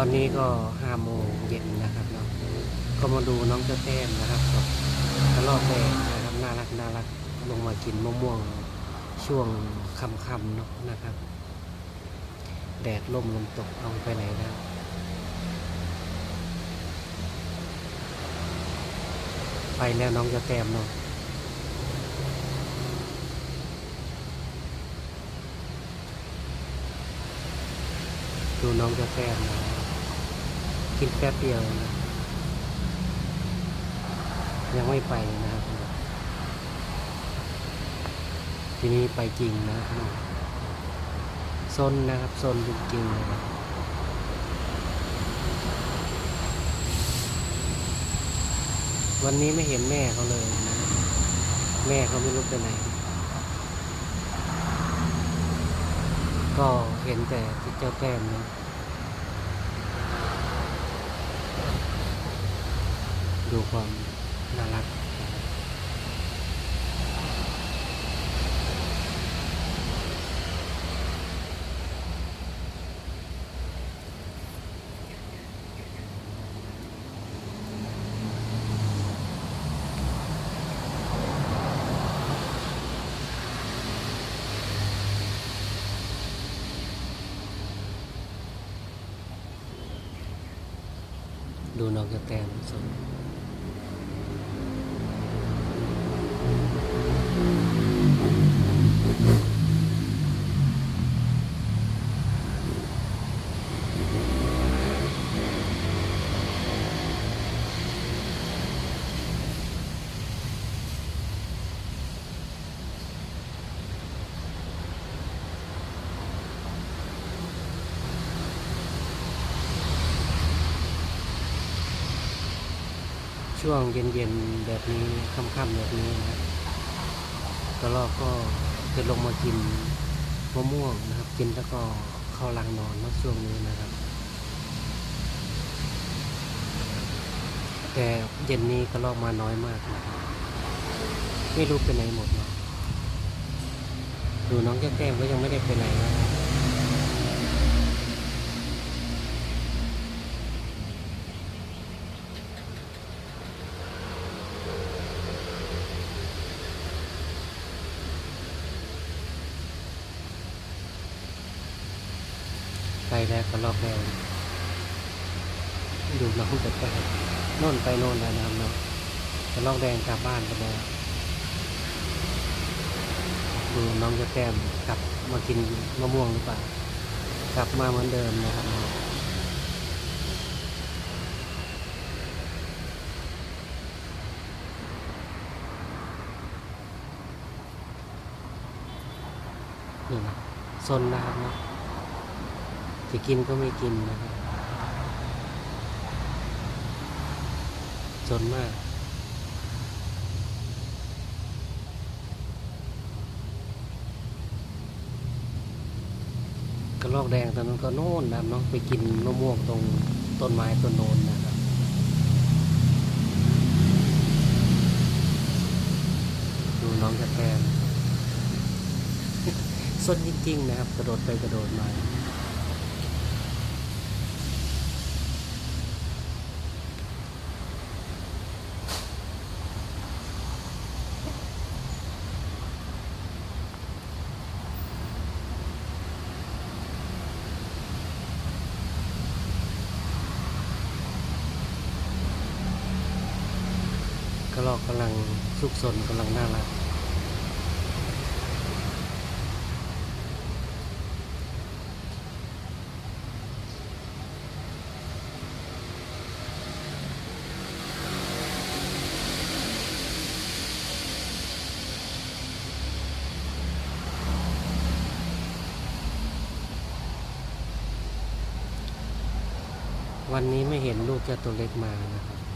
อนนี้ก็ห้าโมงเย็นนะครับเนาะก็มาดูน้องเจ้าแต้มนะครับกับกระรอกแดงนะครับน่ารักน่ารักลงมากินมะม่วงช่วงค่ำๆเนาะนะครับ แดดลมลมตกเอาไปไหนแล้ไปแล้วน้องจ้าแต้มเนาะดูน้องจะแก้มนะ กินแป๊บเดียวนะยังไม่ไปนะครับ ทีนี้ไปจริงนะครับซนนะครับซนจริงๆนะวันนี้ไม่เห็นแม่เขาเลยนะแม่เขาไม่รู้ไปไหน ก็เห็นแต่เจ้าแต้มนะ ดูความน่ารักดูน้องเจ้าแต้มสน ช่วงเย็นๆแบบนี้ค่ำๆแบบนี้นะกระรอกก็จะลงมากินมะม่วงนะครับ กินแล้วก็เข้ารังนอนนะช่วงนี้นะครับ แต่เย็นนี้กระรอกมาน้อยมากนะครับไม่รู้ไปไหนหมดเนาะดูน้องแก้มแก้มก็ยังไม่ได้ไปไหนนะครับ ไปแล้วก็รอบแล้วดูน้องจะไปโน่นไปโน่นแล้วนะครับเนาะจะลอกแดงกลับบ้านไปแล้วดูน้องจะแก้มกลับมากินมะม่วงหรือเปล่ากลับมาเหมือนเดิมนะครับเนาะนี่นะซนนะครับเนาะ จะกินก็ไม่กินนะครับจนมาก กระรอกแดงตอนนั้นก็โน่นนะน้องไปกินมะม่วงตรงต้นไม้ต้นโนนนะครับดูน้องจะแทนส้นจริงๆนะครับ กระโดดไปกระโดดมา ก ระรอกกำลังสุกสนกำลังน่ารักวันนี้ไม่เห็นลูกเจ้าตัวเล็กมานะครับ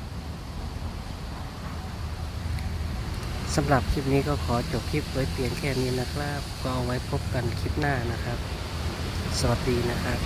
สำหรับคลิปนี้ก็ขอจบคลิปไว้เพียงแค่นี้นะครับ ก็เอาไว้พบกันคลิปหน้านะครับ สวัสดีนะครับ